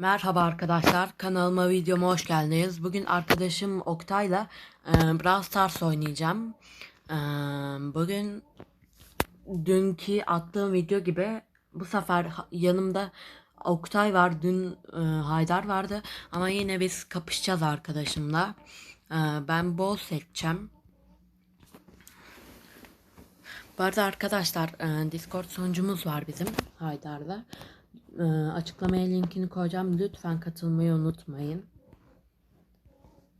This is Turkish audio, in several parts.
Merhaba arkadaşlar, kanalıma videoma hoş geldiniz. Bugün arkadaşım Oktay'la e, Brawl Stars oynayacağım. E, bugün dünkü attığım video gibi bu sefer yanımda Oktay var, dün e, Haydar vardı. Ama yine biz kapışacağız arkadaşımla. E, ben bol seçeceğim. Bu arada arkadaşlar e, Discord sunucumuz var bizim Haydar'da. E, açıklamaya linkini koyacağım. Lütfen katılmayı unutmayın.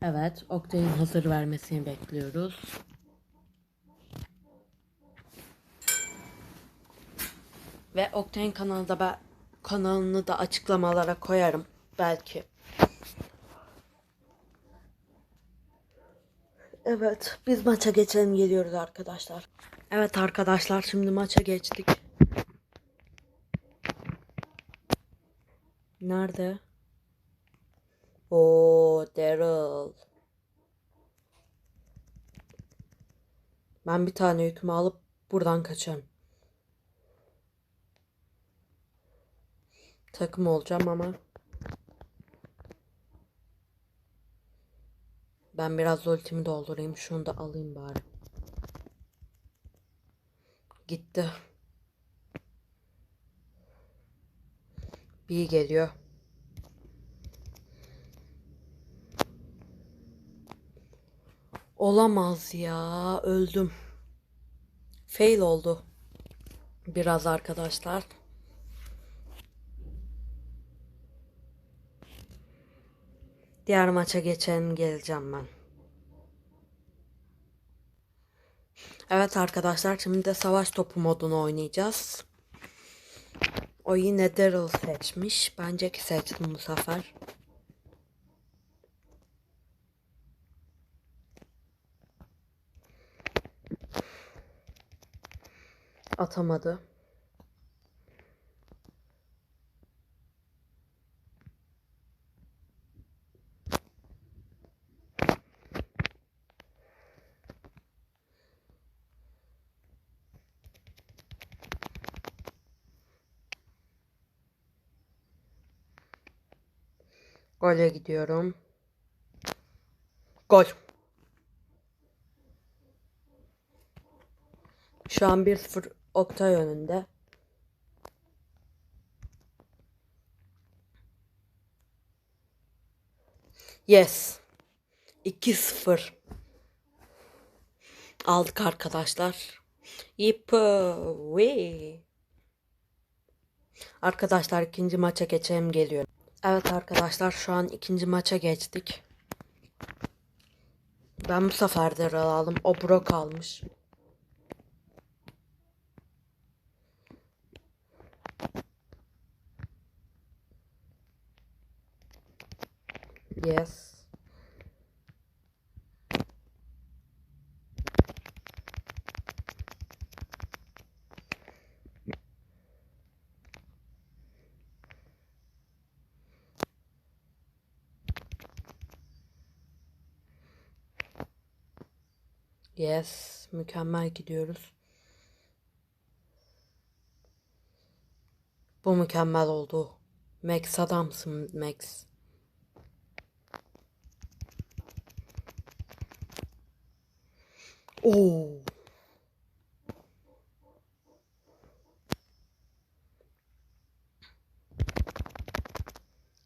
Evet, Oktay'ın hazır vermesini bekliyoruz. Ve Oktay'ın kanalını da ben kanalını da açıklamalara koyarım belki. Evet, biz maça geçelim geliyoruz arkadaşlar. Evet arkadaşlar, şimdi maça geçtik. Nerede? Oo, Daryl. Ben bir tane yükümü alıp buradan kaçarım. Takım olacağım ama ben biraz ultimi doldurayım. Şunu da alayım bari. Gitti. Bir geliyor. Olamaz ya. Öldüm. Fail oldu. Biraz arkadaşlar. Diğer maça geçelim geleceğim ben. Evet arkadaşlar şimdi de savaş topu modunu oynayacağız. O yine Daryl seçmiş. Bence ki seçtim bu sefer. Atamadı. Gole gidiyorum. Gol. Şu an 1-0 Oktay önünde. Yes. 2-0. Aldık arkadaşlar. Yippee. Arkadaşlar ikinci maça geçelim geliyor. Evet arkadaşlar şu an ikinci maça geçtik. Ben bu sefer de aldım. O Brock almış. Yes. Yes. Mükemmel gidiyoruz. Bu mükemmel oldu. Max adamsın Max. Oo.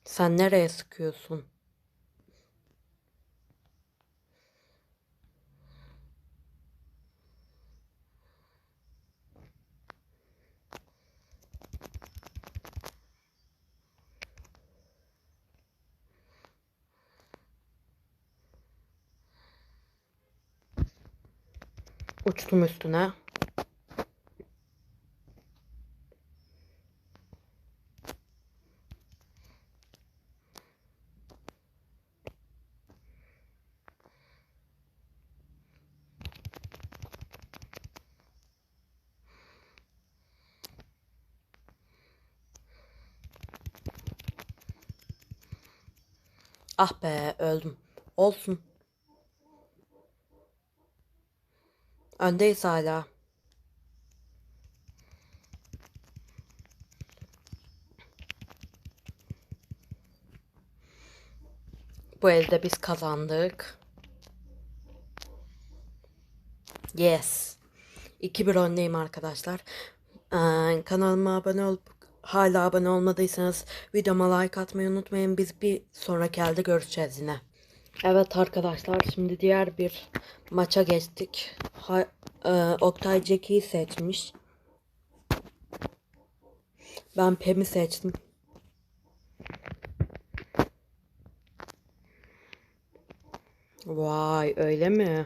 Sen nereye sıkıyorsun? Uçtum üstüne. Ah be öldüm. Olsun. Öndeyiz hala. Bu elde biz kazandık. Yes. 2-1 öndeyim arkadaşlar. Ee, kanalıma abone olup hala abone olmadıysanız videoma like atmayı unutmayın. Biz bir sonraki elde görüşeceğiz yine. Evet arkadaşlar şimdi diğer bir maça geçtik. Ha, e, Oktay Jackie'yi seçmiş. Ben Pem'i seçtim. Vay öyle mi?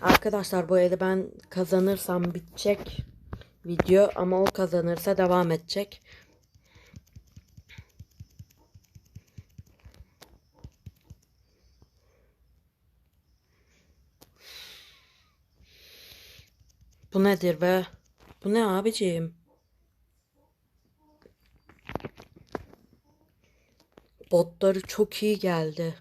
Arkadaşlar bu eli ben kazanırsam bitecek video ama o kazanırsa devam edecek. Bu nedir be? Bu ne abiciğim? Botları çok iyi geldi.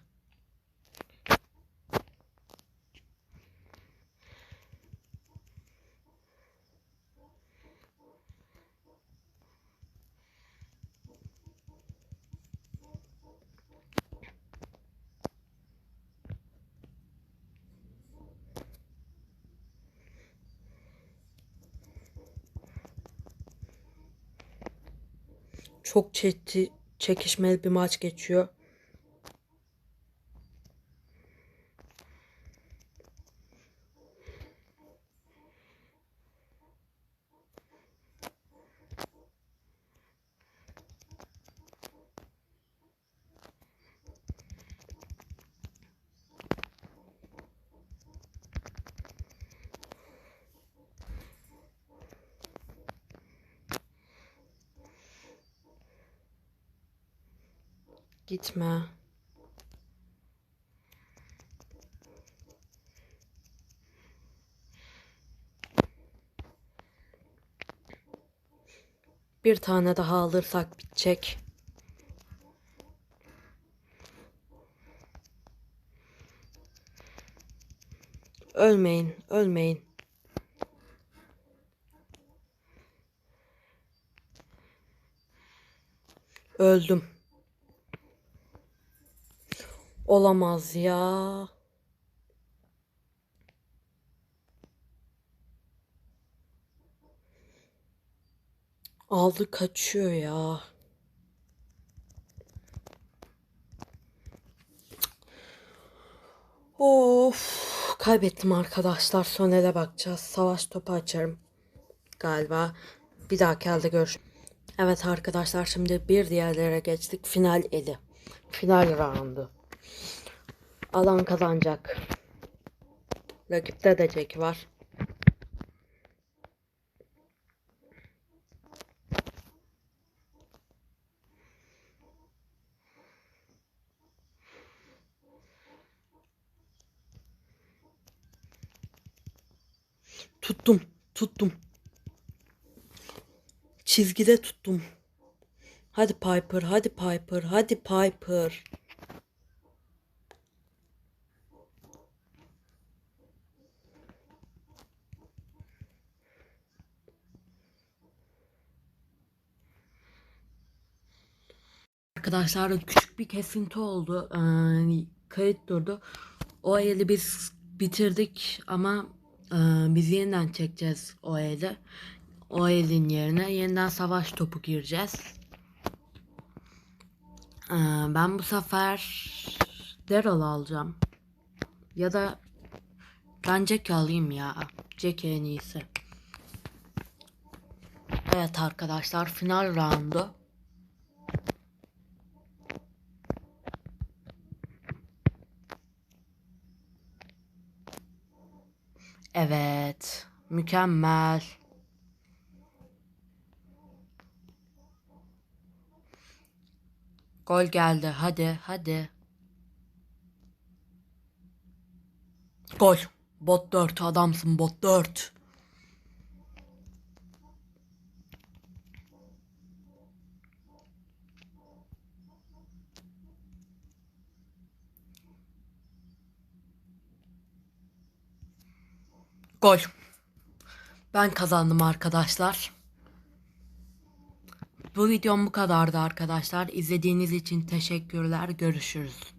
Çok çeti, çekişmeli bir maç geçiyor. Gitme. Bir tane daha alırsak bitecek. Ölmeyin, ölmeyin. Öldüm. Olamaz ya. Aldı kaçıyor ya. Of, kaybettim arkadaşlar. Son ele bakacağız. Savaş topu açarım. Galiba. Bir dahaki elde görüş. Evet arkadaşlar şimdi bir diğerlere geçtik. Final eli. Final roundu. Alan kazanacak. Rakipte de Jack var. Tuttum, tuttum. Çizgide tuttum. Hadi Piper, hadi Piper, hadi Piper. Arkadaşlar küçük bir kesinti oldu. Ee, kayıt durdu. O eli biz bitirdik ama e, biz yeniden çekeceğiz o eli. O elin yerine yeniden savaş topu gireceğiz. Ee, ben bu sefer Daryl alacağım. Ya da ben Jack alayım ya. Jack en iyisi. Evet arkadaşlar final roundu. Evet. Mükemmel. Gol geldi. Hadi, hadi. Gol. Bot 4 adamsın bot 4. Gol. Ben kazandım arkadaşlar. Bu videom bu kadardı arkadaşlar. İzlediğiniz için teşekkürler. Görüşürüz.